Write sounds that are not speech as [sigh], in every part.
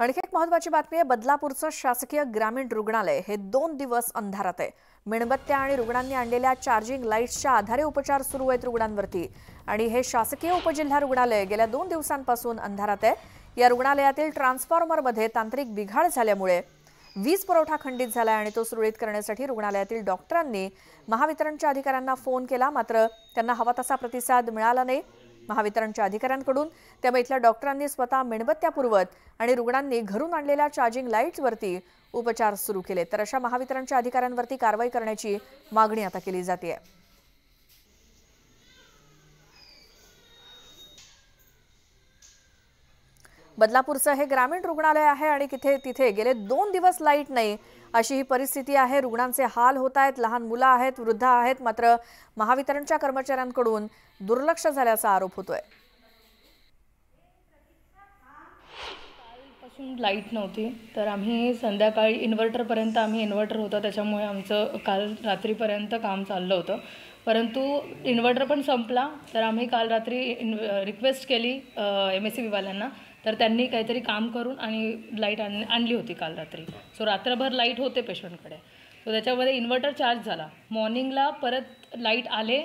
आणखी एक महत्वाची बातमी आहे बदलापूरचं शासकीय ग्रामीण रुग्णालय हे दोन दिवस अंधारात आहे. मेणबत्त्या आणि रुग्णांनी आणलेल्या चार्जिंग लाईट्सच्या आधारे उपचार सुरू आहेत रुग्णांवरती. आणि हे शासकीय उपजिल्हा रुग्णालय गेल्या दोन दिवसांपासून अंधारात आहे. या रुग्णालयातील ट्रान्सफॉर्मरमध्ये तांत्रिक बिघाड झाल्यामुळे वीज पुरवठा खंडित झाला आणि तो सुरळीत करण्यासाठी रुग्णालयातील डॉक्टरांनी महावितरणच्या अधिकाऱ्यांना फोन केला. मात्र त्यांना हवा तसा प्रतिसाद मिळाला नाही. महावितरणच्या अधिकाऱ्यांकडून. त्यामुळे इथल्या डॉक्टरांनी स्वतः मेणबत्त्या पुरवत आणि रुग्णांनी घरून आणलेल्या चार्जिंग लाईट्सवरती उपचार सुरू केले. तर अशा महावितरणच्या अधिकाऱ्यांवरती कारवाई करण्याची मागणी आता केली जाते बदलापूरचं हे ग्रामीण रुग्णालय आहे आणि तिथे तिथे गेले दोन दिवस लाइट नाही. अशी ही परिस्थिती आहे. रुग्णांचे हाल होत आहेत. लहान मुलं आहेत वृद्ध आहेत. मात्र महावितरणच्या कर्मचाऱ्यांकडून दुर्लक्ष झाल्याचा आरोप होतोय. पासून लाइट नव्हती. तर आम्ही संध्याकाळी इन्व्हर्टरपर्यंत आम्ही इन्व्हर्टर होतं. त्याच्यामुळे आमचं काल रात्रीपर्यंत काम चाललं होतं. परंतु इन्व्हर्टर पण संपला. तर आम्ही काल रात्री इन रिक्वेस्ट केली एम एस सी बीवाल्यांना तर त्यांनी काहीतरी काम करून आणि लाइट आण आणली होती काल रात्री. सो रात्रभर लाइट होते पेशंटकडे. सो त्याच्यामध्ये इन्व्हर्टर चार्ज झाला. मॉर्निंगला परत लाइट आले.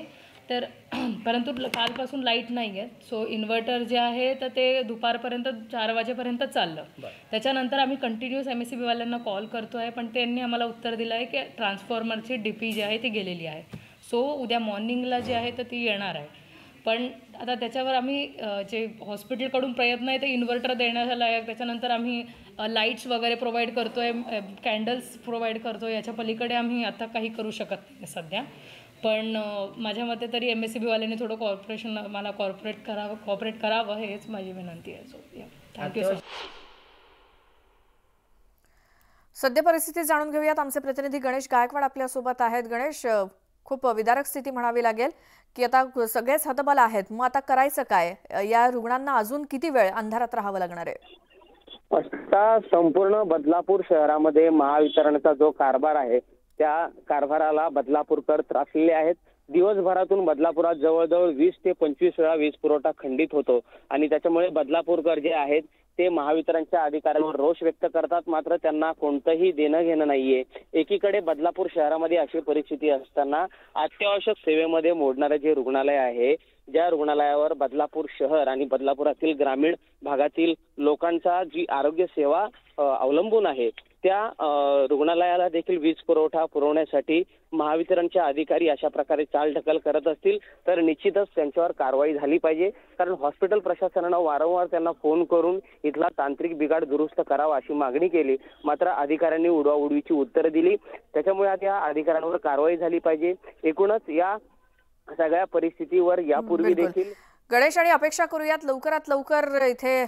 तर [clears throat] परंतु कालपासून लाइट नाही आहे सो इन्व्हर्टर जे आहे तर ते दुपारपर्यंत चार वाजेपर्यंत चाललं. त्याच्यानंतर आम्ही कंटिन्युअस एम एस सी बीवाल्यांना कॉल करतो आहे पण त्यांनी आम्हाला उत्तर दिलं आहे की ट्रान्सफॉर्मरची डी पी जी आहे ती गेलेली आहे. सो उद्या मॉर्निंगला जी आहे तर ती येणार आहे. पण आता त्याच्यावर आम्ही जे हॉस्पिटलकडून प्रयत्न आहे ते इन्व्हर्टर देण्याचा आहे त्याच्यानंतर आम्ही लाईट्स वगैरे प्रोव्हाइड करतो आहे कॅन्डल्स प्रोव्हाइड करतो याच्या पलीकडे आम्ही आता काही करू शकत नाही सध्या. पण माझ्या मते तरी एम एस सी बीवाल्यांनी थोडं कॉर्पोरेशन मला कॉर्पोरेट करावं कॉपरेट करावं हेच माझी विनंती आहे. सो थँक्यू सो सद्य परिस्थिती जाणून घेऊयात. आमचे प्रतिनिधी गणेश गायकवाड आपल्यासोबत आहेत. गणेश खूप विदारक स्थिती म्हणावी लागेल की आता सगळेच हतबल आहेत. मग आता करायचं काय? या रुग्णांना अजून किती वेळ अंधारात राहावं लागणार आहे? आता संपूर्ण बदलापूर शहरामध्ये महावितरणचा जो कारभार आहे त्या कारभाराला बदलापूरकर त्रासलेले आहेत. दिवसभरातून बदलापुरात जवळजवळ वीस ते पंचवीस वेळा वीज पुरवठा खंडित होतो. आणि त्याच्यामुळे बदलापूरकर जे आहेत ते महावितरणच्या अधिकाऱ्यांवर रोष व्यक्त करतात. मात्र त्यांना कोणतंही देणं घेणं नाहीये. एकीकडे बदलापूर शहरामध्ये अशी परिस्थिती असताना अत्यावश्यक सेवेमध्ये मोडणारं जे रुग्णालय आहे ज्या रुग्णालयावर बदलापूर शहर आणि बदलापुरातील ग्रामीण भागातील लोकांचा जी आरोग्य सेवा अवलंबून आहे. त्या रुग्णालयाला देखील वीज पुरवठा पुरवण्यासाठी महावितरणचे अधिकारी अशा प्रकारे चालढकल करत असतील तर निश्चितच त्यांच्यावर कारवाई झाली पाहिजे. कारण हॉस्पिटल प्रशासनानं वारंवार त्यांना फोन करून इथला तांत्रिक बिघाड दुरुस्त करावा अशी मागणी केली. मात्र अधिकाऱ्यांनी उडवाउडवीची उत्तरं दिली. त्याच्यामुळे आता या अधिकाऱ्यांवर कारवाई झाली पाहिजे. एकूणच या सगळ्या परिस्थितीवर यापूर्वी. देखील गणेश आणि अपेक्षा करूयात. लवकरात लवकर इथे